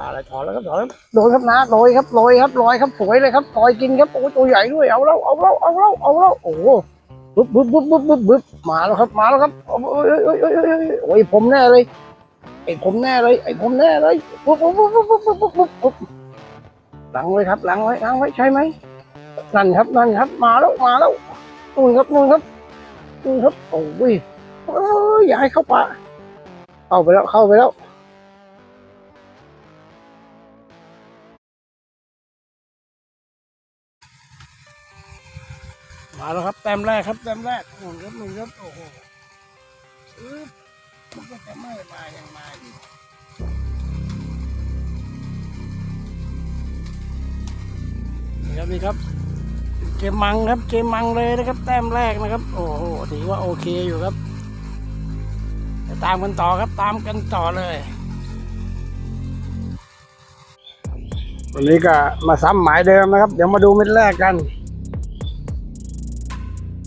ลาอะไรถอนแล้วครับถอนโดนครับนะลอยครับลอยครับลอยครับสวยเลยครับลอยกินครับโอ้ตัวใหญ่ด้วยเอาแล้วเอาแล้วเอาแล้วเอาแล้วโอ้บึ๊บบึ๊บบึ๊บบึ๊บบึ๊บบึ๊บมาแล้วครับมาแล้วครับโอ้ยโอ้ยโอ้ยโอ้ยโอ้ยผมแน่เลยไอ้ผมแน่เลยไอ้ผมแน่เลยปุ๊บปุ๊บปุ๊บปุ๊บปุ๊บปุ๊บปุ๊บปุ๊บหลังไว้ครับหลังไว้หลังไว้ใช่ไหมนั่นครับนั่นครับ มาแล้วมาแล้วนู่นครับนู่นครับนู่นครับโอ้ยเอ้ยอย่าให้เข้าป่าเข้าไปแล้วเข้าไปแล้ว มาแล้วครับแต้มแรกครับแต้มแรกหนึ่งครับหนึ่งครับโอ้โหอึ๊บมันก็จะไม่มายังมาอยู่นี่ครับนี่ครับ เกมมังครับ เกมมังเลยนะครับ แต้มแรกนะครับ โอ้โหถือว่าโอเคอยู่ครับตามกันต่อครับตามกันต่อเลยวันนี้ก็มาซ้ำหมายเดิมนะครับ เดี๋ยวมาดูเม็ดแรกกัน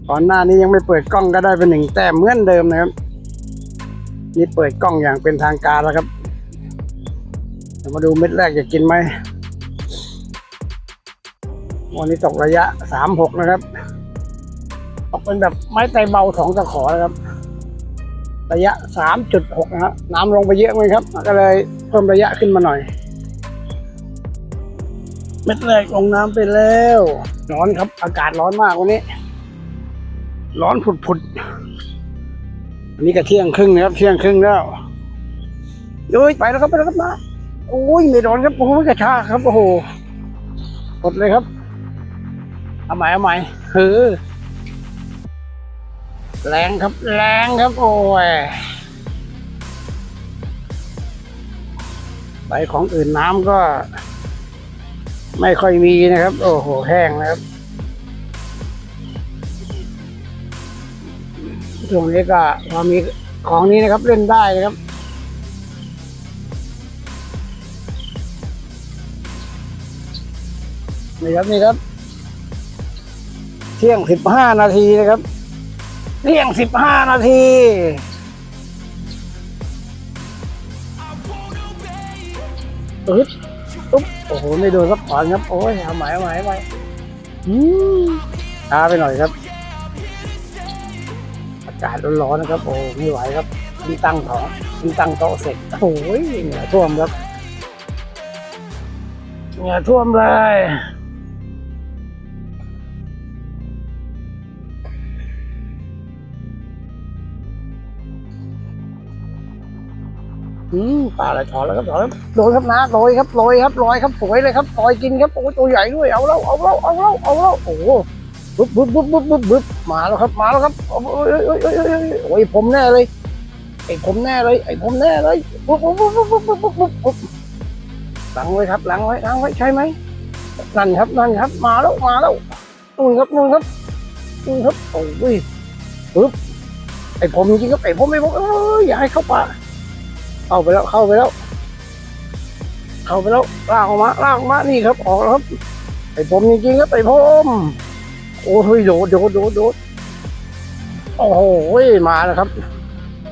ก่อนหน้านี้ยังไม่เปิดกล้องก็ได้เป็นหนึ่งแต้มเหมือนเดิมนะครับ นี่เปิดกล้องอย่างเป็นทางการแล้วครับเดี๋ยวมาดูเม็ดแรกจะกินไหมวันนี้ตกระยะสามหกนะครับตกเป็นแบบไม้ไตเบาสองตะขอนะครับ ระยะสามจุดหกนะครับน้ำลงไปเยอะไหมครับ ก็เลยเพิ่มระยะขึ้นมาหน่อย เม็ดแรกลงน้ำไปแล้ว ร้อนครับ อากาศร้อนมากวันนี้ ร้อนผุดๆอันนี้ก็เที่ยงครึ่งนะครับ เที่ยงครึ่งแล้วโอ้ยไปแล้วครับไปแล้วครับนะโอ้ยไม่ร้อนครับโอ้ยกระชากครับโอ้โหหมดเลยครับเอาใหม่เอาใหม่เฮ้อแรงครับแรงครับโอ้ยไปของอื่นน้ำก็ ไม่ค่อยมีนะครับ โอ้โหแห้งนะครับ ช่วงนี้ก็พอมีของนี้นะครับเล่นได้นะครับนี่ครับนี่ครับ เที่ยงสิบห้านาทีนะครับ เที่ยงสิบห้านาทีอึ๊บอุ๊บโอ้โห ไม่โดนครับถอนครับ โอ้ยเอาใหม่เอาใหม่เอาใหม่อืมช้าไปหน่อยครับ อากาศร้อนๆนะครับ โอ้ไม่ไหวครับมีตั้งท้องมีตั้งโต๊ะเสร็จโอ้ยเหงื่อท่วมครับเหงื่อท่วมเลยอืมปลาอะไรถอนแล้วครับถอนแล้วโดนครับนะลอยครับลอยครับลอยครับสวยเลยครับลอยกินครับโอ้ยตัวใหญ่ด้วยเอาแล้วเอาแล้วเอาแล้วเอาแล้วโอ้ บึ๊บบึ๊บบึ๊บบึ๊บบึ๊บบึ๊บมาแล้วครับ มาแล้วครับโอ้ยโอ้ยโอ้ยโอ้ยโอ้ยโอ้ยผมแน่เลยไอ้ผมแน่เลยไอ้ผมแน่เลยปุ๊บปุ๊บปุ๊บปุ๊บปุ๊บปุ๊บปุ๊บปุ๊บหลังไว้ครับหลังไว้หลังไว้ใช่ไหมนั่นครับนั่นครับ มาแล้วมาแล้วนู่นครับนู่นครับนู่นครับโอ้ยปึ๊บไอ้ผมจริงๆครับไอ้ผมไอ้ผมเอ้ยอย่าให้เข้าป่าเข้าไปแล้วเข้าไปแล้ว เข้าไปแล้วลากออกมาลากออกมานี่ครับออกแล้วครับไอ้ผมจริงๆครับไอ้ผม โอ้ยโดดโดดโดดโดดโอ้โหมาแล้วครับ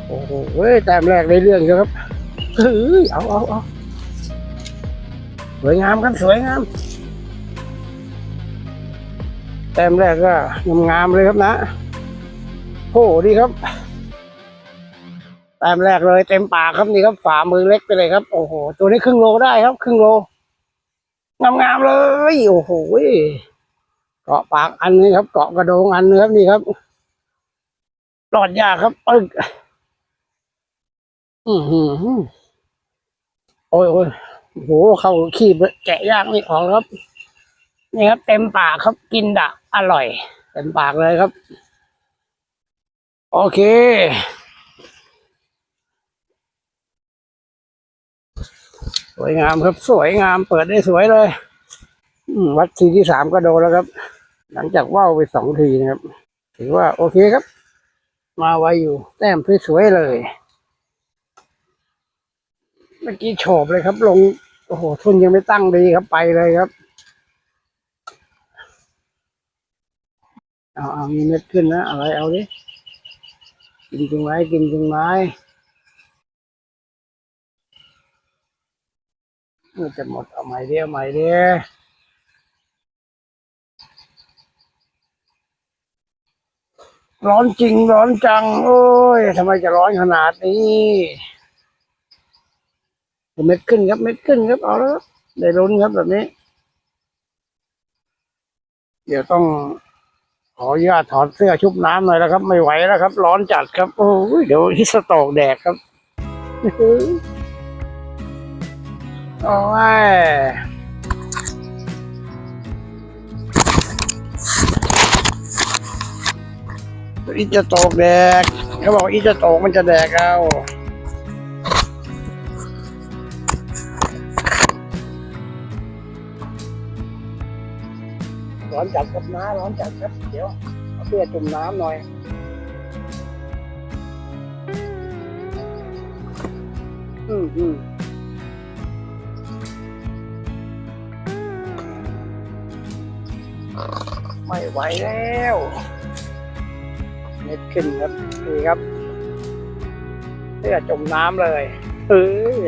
โอ้โหแต้มแรกได้เรื่องครับเฮ้ยเอาเอาเอาสวยงามครับสวยงาม แต้มแรกก็งามๆเลยครับนะโอ้ดีครับ แต้มแรกเลยเต็มปากครับนี่ครับฝ่ามือเล็กไปเลยครับ โอ้โห ตัวนี้ครึ่งโลได้ครับ ครึ่งโลงามๆเลย โอ้โห เกาะปากอันนึงครับ เกาะกระโดงอันนึงครับนี่ครับหลอดยากครับปึ๊กอือหือโอ้ยโอ้ยโอ้โหเขาขี้แกะยากนี่ออกครับ นี่ครับ เต็มปากครับกินดะอร่อย เต็มปากเลยครับ โอเคสวยงามครับ สวยงามเปิดได้สวยเลย วัดทีที่สามก็โดนแล้วครับ หลังจากว่าวไปสองทีนะครับ ถือว่าโอเคครับ มาไวอยู่ แต้มสวยๆเลย เมื่อกี้โฉบเลยครับ ลง โอ้โห ทุนยังไม่ตั้งดีครับไปเลยครับ เอาเอามีเม็ดขึ้นนะ อะไรเอาดิ กินจริงไหมกินจริงไหมมันจะหมดเอาใหม่เดียวใหม่เดียว ร้อนจริงร้อนจัง โอ้ยทำไมจะร้อนขนาดนี้เม็ดขึ้นครับ เม็ดขึ้นครับเอาแล้วได้ลุ้นครับแบบนี้ เดี๋ยวต้องขออนุญาตถอดเสื้อชุบน้ำหน่อยแล้วครับ ไม่ไหวแล้วครับ ร้อนจัดครับ โอ้ยเดี๋ยวฮิสตรกแดกครับโอ้ย อีจะตกแดกเขาบอกอีจะตกมันจะแดกเอาร้อนจัดครับน้าร้อนจัดครับ เดี๋ยวเอาเสื้อจุ่มน้ำหน่อยอืมอืมไม่ไหวแล้ว ม็ดขึ้นครับนี่ครับเสื้อจมน้ำเลยเออ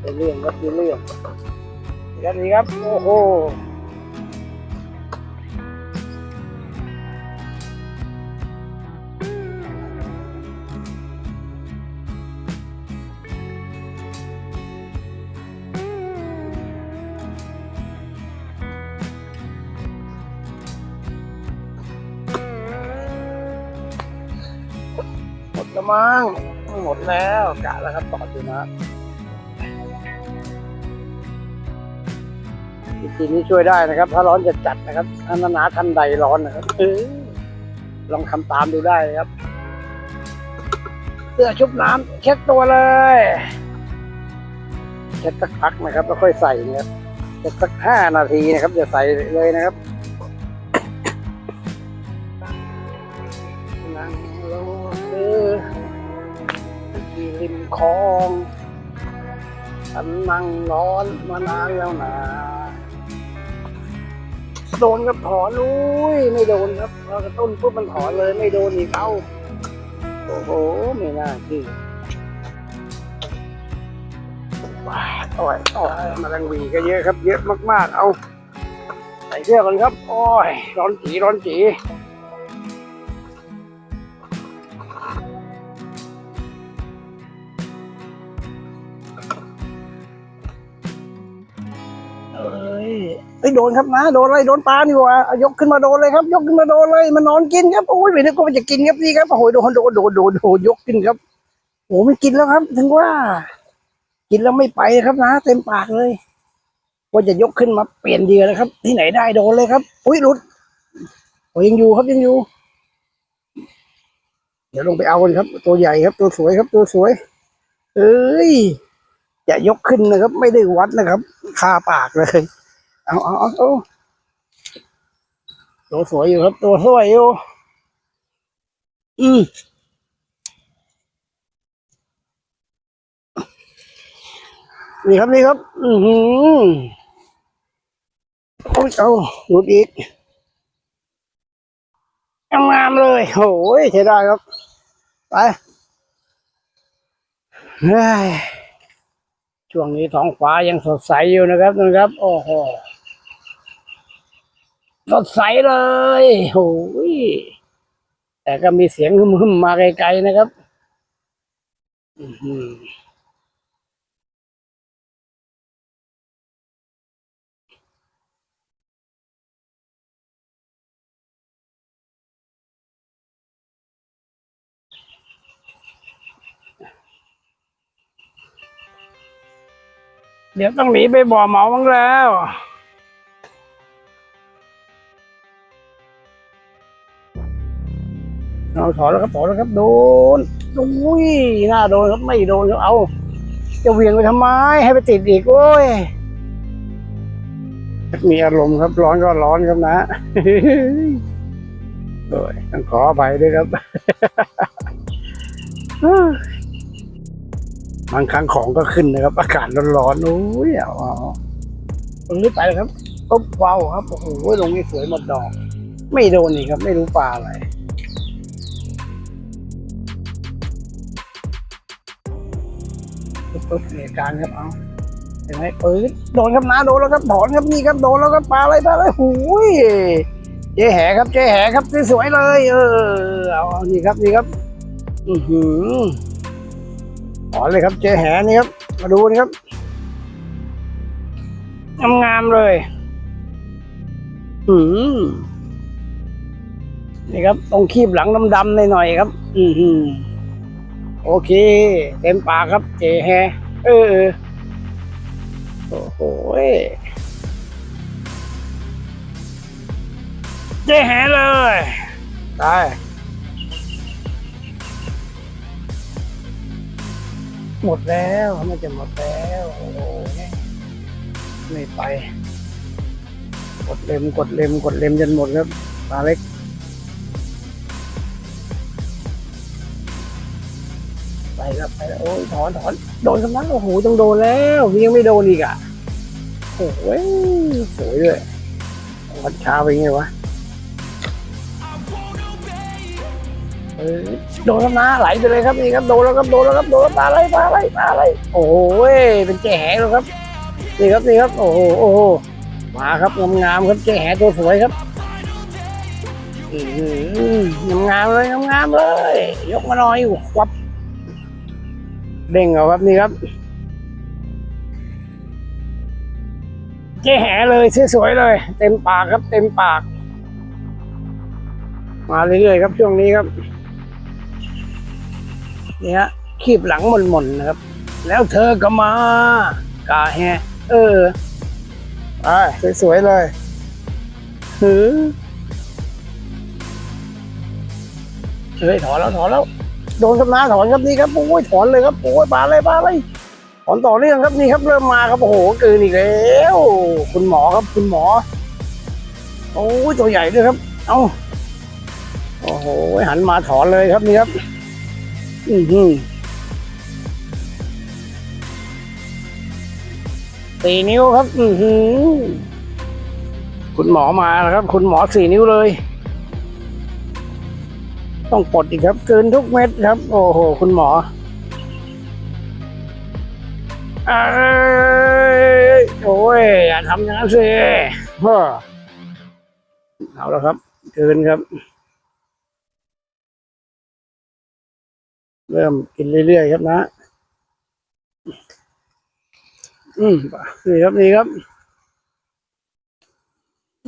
เป็นเรื่องครับเป็นเรื่องแค่นี้ครับ โอ้โห แล้วมั้งหมดแล้วกะแล้วครับต่ออยู่นะวิธีนี้ช่วยได้นะครับ ถ้าร้อนจะจัดนะครับถ้าหนาทันใดร้อนนะครับเออลองทำตามดูได้นะครับเสื้อชุบน้ำเช็ดตัวเลยเช็ดสักพักนะครับ แล้วค่อยใส่นะครับเช็ดสักห้านาทีนะครับจะใส่เลยนะครับ คองฉันนั่งร้อนมานานแล้วนะโดนกับถอนอุ้ยไม่โดนครับพอกระต้นปุ๊บมันถอนเลยไม่โดนอีกเอาโอ้โหไม่น่าที่ว้าโอ้ยโอ้ยมาลังวีก็เยอะครับ เยอะมากๆ เอาใส่เสื้อก่อนครับ โอ้ยร้อนจีร้อนจี ยเอ้โดนครับนะโดนอะไรโดนปลานี่ว่ายกขึ้นมาโดนเลยครับ ยกขึ้นมาโดนเลยมันนอนกินครับโอ้ยไม่นึกว่ามันจะกินครับนี่ครับโอ้โหโดนโดนโดนโดนโดนยกขึ้นครับโอ้ไม่กินแล้วครับ ถึงว่า กินแล้วไม่ไปครับนะ เต็มปากเลยว่าจะยกขึ้นมาเปลี่ยนเหยื่อเลยครับ ที่ไหนได้โดนเลยครับอุ้ยหลุดโอ้ยยังอยู่ครับยังอยู่ เดี๋ยวลงไปเอาเลยครับ ตัวใหญ่ครับ ตัวสวยครับ ตัวสวย เอ้ยอย่ายกขึ้นนะครับ ไม่ได้วัดนะครับคาปากเลย เอาเอาเอาตัวสวยอยู่ครับ ตัวสวยอยู่ อืมนี่ครับนี่ครับ อือหือโอ้ยเอาหลุดอีกงามเลยโอ้ยใช้ได้ครับ ไปช่วงนี้ท้องฟ้ายังสดใสอยู่นะครับนะครับ โอ้โห สดใสเลยโอ้ยแต่ก็มีเสียงหึมๆมาไกลๆนะครับเดี๋ยวต้องหนีไปบ่อเหมาบ้างแล้ว เอาถอนแล้วครับถอนแล้วครับโดนอุ้ยน่าโดนครับไม่โดนครับเอาจะเหวี่ยงไปทำไมให้ไปติดอีกโอ้ยมีอารมณ์ครับ ร้อนก็ร้อนครับนะโอ้ยต้องขออภัยด้วยครับบางครั้งของก็ขึ้นนะครับ อากาศร้อนๆโอ้ยเอาเอาตรงนี้ไปเลยครับต้มเว้าครับโอ้โหลงนี่สวยหมดดอก ไม่โดนนี่ครับ ไม่รู้ปลาอะไร ปุ๊บมีอาการครับเอาเห็นไหมปืนโดนครับนะโดนแล้วครับถอนครับนี่ครับโดนแล้วครับปลาอะไรปลาอะไรหูยเจ๊แหครับเจ๊แหครับสวยเลย เออเอาเอานี่ครับนี่ครับอือหือถอนเลยครับเจ๊แหนี่ครับ มาดูนี่ครับงามๆเลยอืมนี่ครับตรงคีบหลังดำๆหน่อยๆครับ อือหือ โอเค เต็มปากครับ เจแฮเออเออโอ้โหเจแฮเลยตายหมดแล้วมันจะหมดแล้วโอ้โหไม่ไป กดเล็มกดเล็มกดเล็มจนหมดครับปลาเล็ก ไปครับไปแล้วโอ้ยถอนถอนโดนกำลังโอ้โหต้องโดนแล้วยังไม่โดนอีกอะโอ้ยสวยเลยวัดช้าไปไงวะโดนแล้วนะไหลไปเลยครับนี่ครับโดนแล้วครับโดนแล้วครับโดนแล้วปาอะไรปาอะไรปาอะไรโอ้ยเป็นแจ๋แล้วครับนี่ครับนี่ครับโอ้โหโอ้โหมาครับงามๆครับแจ๋ตัวสวยครับอืมงามเลยงามๆเลย ยกมาหน่อยควับ เด้งเอาครับนี่ครับ เจ๊แหเลยสวยๆเลย เต็มปากครับ เต็มปาก มาเรื่อยๆครับช่วงนี้ครับเนี่ยคีบหลังหม่นๆนะครับ แล้วเธอก็มากาแฮเออไปสวยๆเลยหือเฮ้ยถอนแล้วถอนแล้ว โดนกับน้าถอนครับนี่ครับโอ้ยถอนเลยครับโอ้ยปาอะไรปาอะไรถอนต่อเนื่องครับนี่ครับเริ่มมาครับโอ้โหเกินอีกแล้วคุณหมอครับคุณหมอโอ้ยตัวใหญ่ด้วยครับ เอาโอ้โหหันมาถอนเลยครับนี่ครับ อือหือสี่นิ้วครับ อือหือคุณหมอมาแล้วครับ คุณหมอสี่นิ้วเลย ต้องปลดอีกครับเกินทุกเม็ดครับ โอ้โห คุณหมอเอ้ยโอ้ยอย่าทำอย่างนั้นสิเอเอาแล้วครับเกินครับ เริ่มกินเรื่อยๆครับนะ อืมนี่ครับนี่ครับ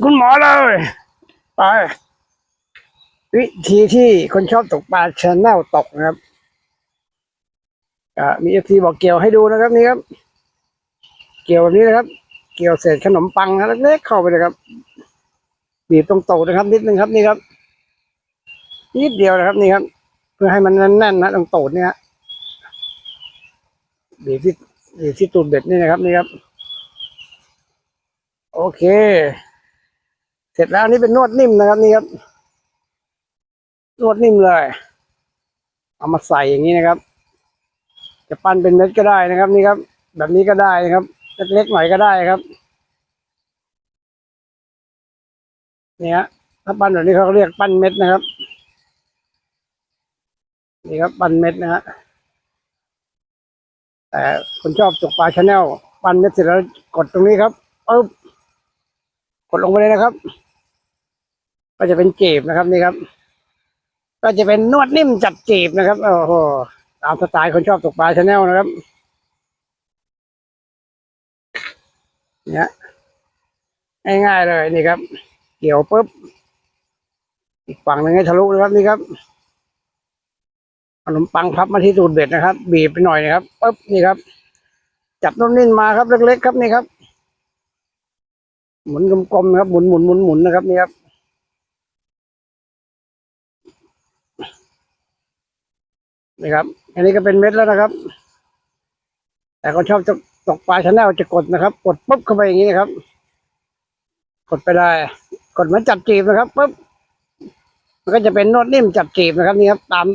คุณหมอเลย ไป วิธีที่คนชอบตกปลาชแนลตกนะครับอ่ามีเอฟทีบอกเกี่ยวให้ดูนะครับนี่ครับ เกี่ยวแบบนี้นะครับ เกี่ยวเศษขนมปังนะเล็กๆเข้าไปเลยครับบีบตรงโตนะครับ นิดนึงครับนี่ครับ นิดเดียวนะครับนี่ครับ เพื่อให้มันแน่นๆนะตรงโตะเนี่ยบีบที่บีบที่ตูดเบ็ดนี่นะครับนี่ครับ โอเค เสร็จแล้วนี่เป็นนวดนิ่มนะครับนี่ครับ นวดนิ่มเลย เอามาใส่อย่างนี้นะครับ จะปั้นเป็นเม็ดก็ได้นะครับ นี่ครับ แบบนี้ก็ได้นะครับ เล็กๆหน่อยก็ได้ครับนี่ฮะถ้าปั้นแบบนี้เขาเรียกปั้นเม็ดนะครับ นี่ครับปั้นเม็ดนะฮะแต่คนชอบตกปลาชาแนลปั้นเม็ดเสร็จแล้วกดตรงนี้ครับปึ๊บกดลงไปเลยนะครับ ก็จะเป็นเกบนะครับนี่ครับ ก็จะเป็นนวดนิ่มจัดจีบนะครับ โอ้โหตามสไตล์คนชอบตกปลาชาแนลนะครับเนี่ยง่ายๆเลยนี่ครับ เกี่ยวปุ๊บ อีกฝั่งหนึ่งให้ทะลุนะครับนี่ครับขนมปังพับมาที่ตูดเบ็ดนะครับ บีบไปหน่อยนะครับปุ๊บนี่ครับ จับต้นนิ่นมาครับเล็กๆครับนี่ครับ หมุนกลมๆนะครับหมุนหมุนหมุนหมุนนะครับนี่ครับ นี่ครับ อันนี้ก็เป็นเม็ดแล้วนะครับ แต่คนชอบจะตกปลาชาแนลจะกดนะครับ กดปุ๊บเข้าไปอย่างนี้นะครับ กดไปได้ กดเหมือนจับจีบนะครับปุ๊บมันก็จะเป็นนวดนิ่มจับจีบนะครับนี่ครับ ตาม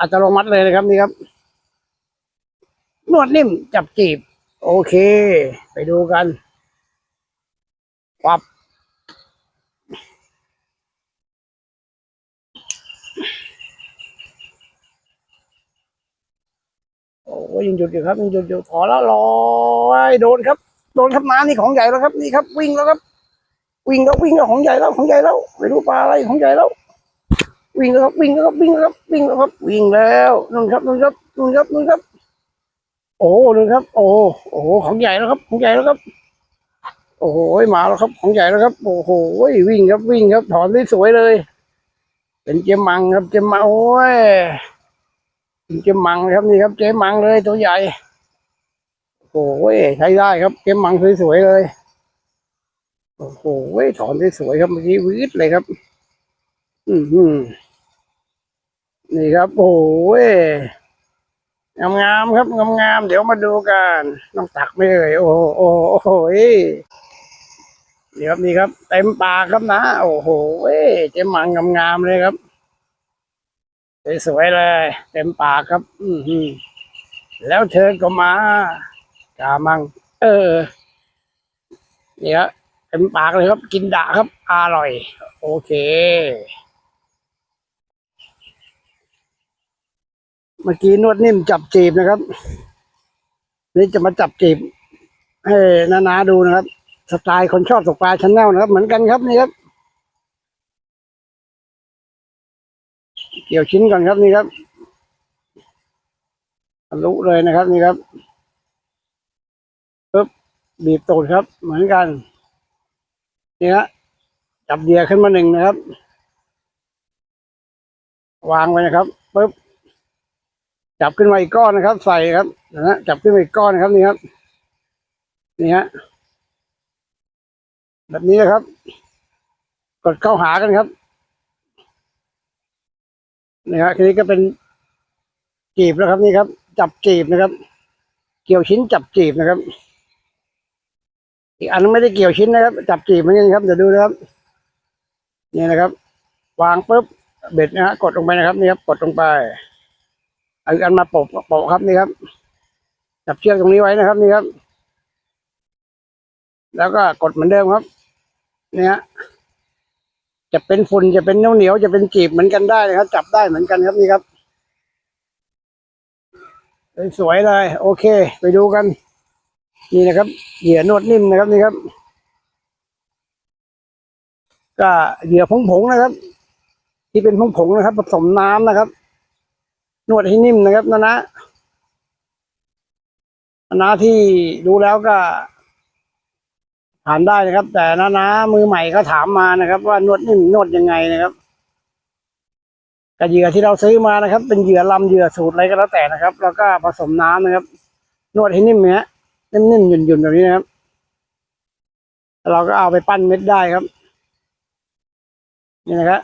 อัตโนมัติเลยนะครับนี่ครับ นวดนิ่มจับจีบ โอเค ไปดูกันปับ โอ้ยังหยุดอยู่ครับยังหยุดอยู่ถอนแล้วลอยโดนครับ โดนครับน้ำนี่ของใหญ่แล้วครับนี่ครับ วิ่งแล้วครับ วิ่งแล้ววิ่งแล้วของใหญ่แล้วของใหญ่แล้วไม่รู้ปลาอะไรของใหญ่แล้ววิ่งแล้วครับวิ่งแล้วครับวิ่งแล้วครับวิ่งแล้วครับวิ่งแล้วนู่นครับนู่นครับนู่นครับนู่นครับ โอ้นู่นครับ โอ้โอ้ของใหญ่แล้วครับ ของใหญ่แล้วครับ โอ้โหมาแล้วครับ ของใหญ่แล้วครับ โอ้โหวิ่งครับวิ่งครับถอนได้สวยเลย เป็นเจมมังครับเจมมังโอ้ย เจมมังครับนี่ครับเจมมังเลยตัวใหญ่โอ้โหใช้ได้ครับเจมมังสวยๆเลยโอ้โหถอนได้สวยครับเมื่อกี้วืดเลยครับ อือหือนี่ครับ โอ้ยงามงามๆครับงามงามๆเดี๋ยวมาดูกันน้องตักไม่เลยโอ้โหโอ้โหนี่ครับนี่ครับ เต็มปากครับนะ โอ้โหเจ๊มังงามงามๆเลยครับ สวยๆเลย เต็มปากครับ อือหือแล้วเธอก็มากามัง เออนี่ครับเต็มปากเลยครับ กินดะครับ อร่อย โอเค เมื่อกี้นวดนิ่มจับจีบนะครับ นี่จะมาจับจีบให้นานาดูนะครับ สไตล์คนชอบตกปลาชั้นแนลนะครับ เหมือนกันครับนี่ครับ เกี่ยวชิ้นก่อนครับนี่ครับทะลุเลยนะครับนี่ครับปึ๊บบีบตูดครับ เหมือนกัน นี่ฮะจับเหยื่อขึ้นมาหนึ่งนะครับ วางไว้นะครับปึ๊บจับขึ้นมาอีกก้อนนะครับ ใส่ครับนะฮะจับขึ้นมาอีกก้อนนะครับนี่ครับ นี่ฮะแบบนี้นะครับ กดเข้าหากันครับ นี่ฮะทีนี้ก็เป็นจีบแล้วครับนี่ครับ จับจีบนะครับ เกี่ยวชิ้นจับจีบนะครับ อีกอันไม่ได้เกี่ยวชิ้นนะครับ จับจีบเหมือนกันครับเดี๋ยวดูนะครับนี่นะครับ วางปุ๊บเบ็ดนะฮะกดลงไปนะครับนี่ครับ กดลงไปอีกอันมาโปะโปะครับนี่ครับ จับเชือกตรงนี้ไว้นะครับนี่ครับ แล้วก็กดเหมือนเดิมครับ เนี่ย จะเป็นฝุ่นจะเป็นเหนียวเหนียวจะเป็นจีบเหมือนกันได้นะครับ จับได้เหมือนกันครับนี่ครับสวยเลยโอเค ไปดูกัน นี่นะครับเหยื่อนวดนิ่มนะครับนี่ครับ ก็เหยื่อผงๆนะครับ ที่เป็นผงๆนะครับ ผสมน้ำนะครับ นวดให้นิ่มนะครับนะนะนะนะที่ดูแล้วก็ ถามได้นะครับ แต่นะนะมือใหม่ก็ถามมานะครับ ว่านวดนิ่มนวดยังไงนะครับกับเหยื่อที่เราซื้อมานะครับ เป็นเหยื่อลำเหยื่อสูตรอะไรก็แล้วแต่นะครับ แล้วก็ผสมน้ำนะครับ นวดให้นิ่มเนี้ยนิ่มๆหยุ่นๆแบบนี้นะครับ เราก็เอาไปปั้นเม็ดได้ครับ นี่นะครับ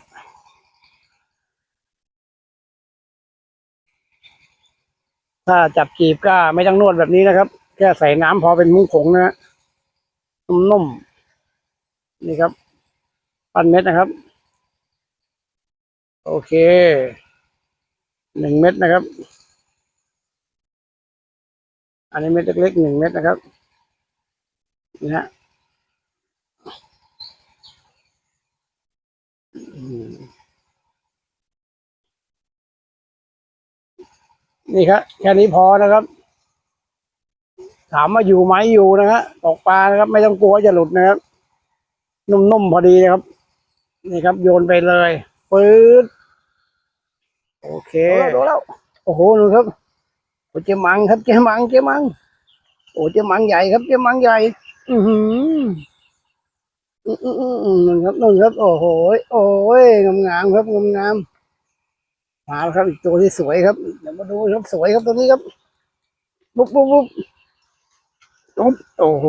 ถ้าจับจีบก็ไม่ต้องนวดแบบนี้นะครับ แค่ใส่น้ำพอเป็นมุ้งผงนะฮะ นุ่มๆนี่ครับปั้นเม็ดนะครับ โอเคหนึ่งเม็ดนะครับ อันนี้เม็ดเล็กๆหนึ่งเม็ดนะครับนี่ฮะนี่ครับแค่นี้พอนะครับ ถามว่าอยู่ไหมอยู่นะฮะตกปลานะครับ ไม่ต้องกลัวจะหลุดนะครับ นุ่มๆพอดีนะครับ นี่ครับ โยนไปเลยปื๊ดโอเคดูแล้วโอ้โหดูครับโอ้เจมังครับเจมังเจมังโอ้เจมังใหญ่ครับเจมังใหญ่ อือหืออืออืออืออือนั่นครับนั่นครับ โอ้โหโอ้ยงามงามๆครับงามงามๆมาแล้วครับอีกตัวที่สวยครับเดี๋ยวมาดูครับสวยครับตัวนี้ครับปุ๊บปุ๊บปุ๊บ ปุ๊บโอ้โห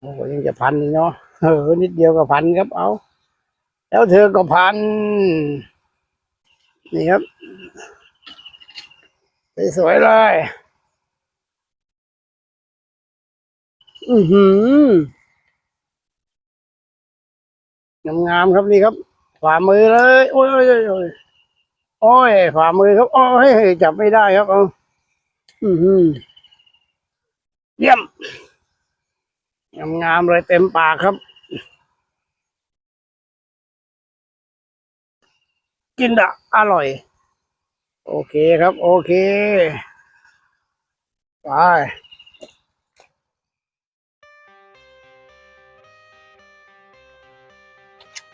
โอ้ยังจะพันอีกเนาะเออนิดเดียวก็พันครับ เอา แล้วเธอก็พัน นี่ครับสวยเลย อือหืองามๆครับนี่ครับฝ่ามือเลยโอ้ยโอ้ยโอ้ยโอ้ยโอ้ยฝ่ามือครับ โอ้ยจับไม่ได้ครับเอา อือหือเยี่ยมงามๆเลยเต็มปากครับ กินดะอร่อย โอเคครับ โอเค ไป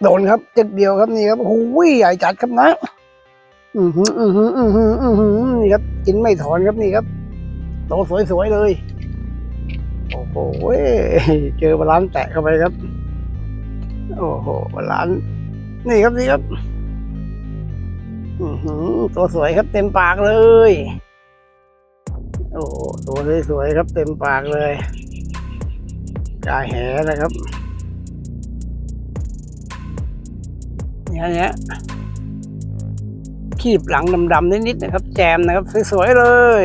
โดนครับจ็ดเดียวครับนี่ครับโอ้โหใหญ่จัดครับนะ อือหืออือหืออือหืออือหือนี่ครับ กินไม่ถอนครับนี่ครับโตสวยๆเลย โอ้โหเจอบาลานแตะเข้าไปครับ โอ้โหบาลานนี่ครับนี่ครับ อือหือตัวสวยครับเต็มปากเลย โอ้ตัวสวยๆครับ เต็มปากเลยจ่ายแหนะครับเนี่ยเนี่ย ขีบหลังดำๆนิดๆนะครับ แจมนะครับสวยๆเลย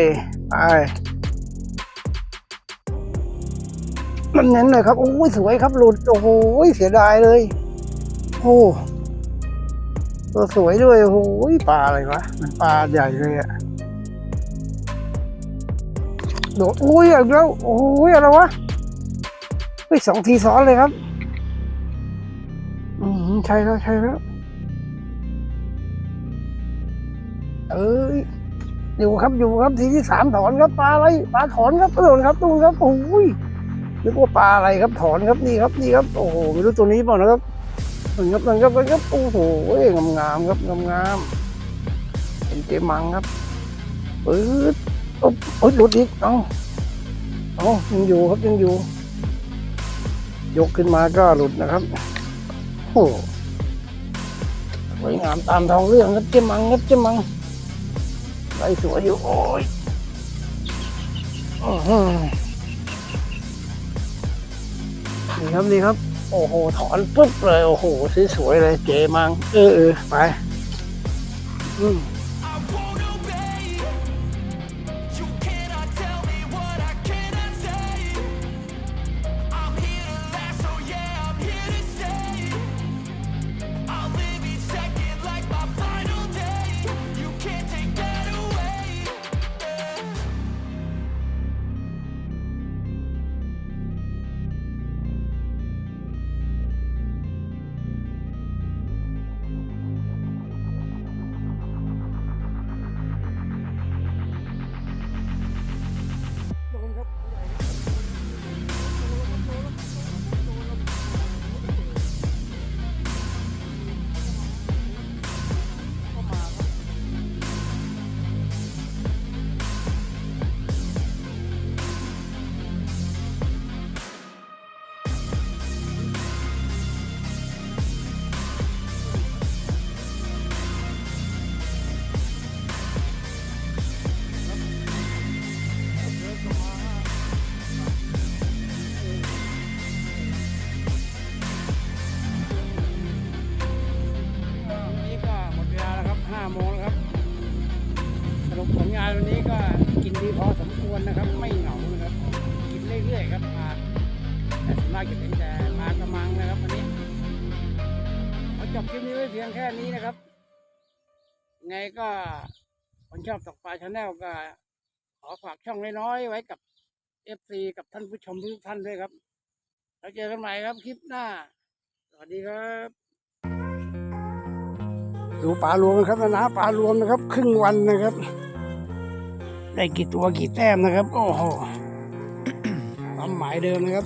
ไปมันเน้นเลยครับโอ้ยสวยครับหลุดโอ้โหเสียดายเลยโอ้ตัวสวยด้วยโอ้โหปลาอะไรวะมันปลาใหญ่เลยอะโดดอุ้ยอีกแล้วโอ้ยอะไรวะเฮ้ยสองทีซ้อนเลยครับ อืมใช่แล้วใช่แล้ว เอ้ยอยู่ครับอยู่ครับทีที่สามถอนครับปลาอะไรปลาถอนครับโดนครับตูนครับโอ้ยนึกว่าปลาอะไรครับถอนครับนี่ครับนี่ครับโอ้โหไม่รู้ตัวนี้เปล่านะครับมันครับมันครับมันครับโอ้โหงามงามๆครับงามงามๆเป็นเจมังครับปื๊ดโอ๊บโอ๊ยหลุดอีกเอ้าเอ้ายังอยู่ครับยังอยู่ ยกขึ้นมาก็หลุดนะครับโอ้สวยงามตามทองเรื่องครับเจมังครับเจมัง ใบสวยอยู่ โอ้ยอือหือนี่ครับนี่ครับ โอ้โห ถอนปุ๊บเลย โอ้โหสวยๆเลย เจมัง เออเออไป อืม ชอบตกปลาชาแนลก็ ขอฝากช่องน้อยๆไว้กับเอฟซีกับท่านผู้ชมทุกท่านด้วยครับ แล้วเจอกันใหม่ครับคลิปหน้า สวัสดีครับ ดูปลารวมนะครับนะนะปลารวมนะครับ ครึ่งวันนะครับ ได้กี่ตัวกี่แต้มนะครับ โอ้โหความหมายเดิมนะครับ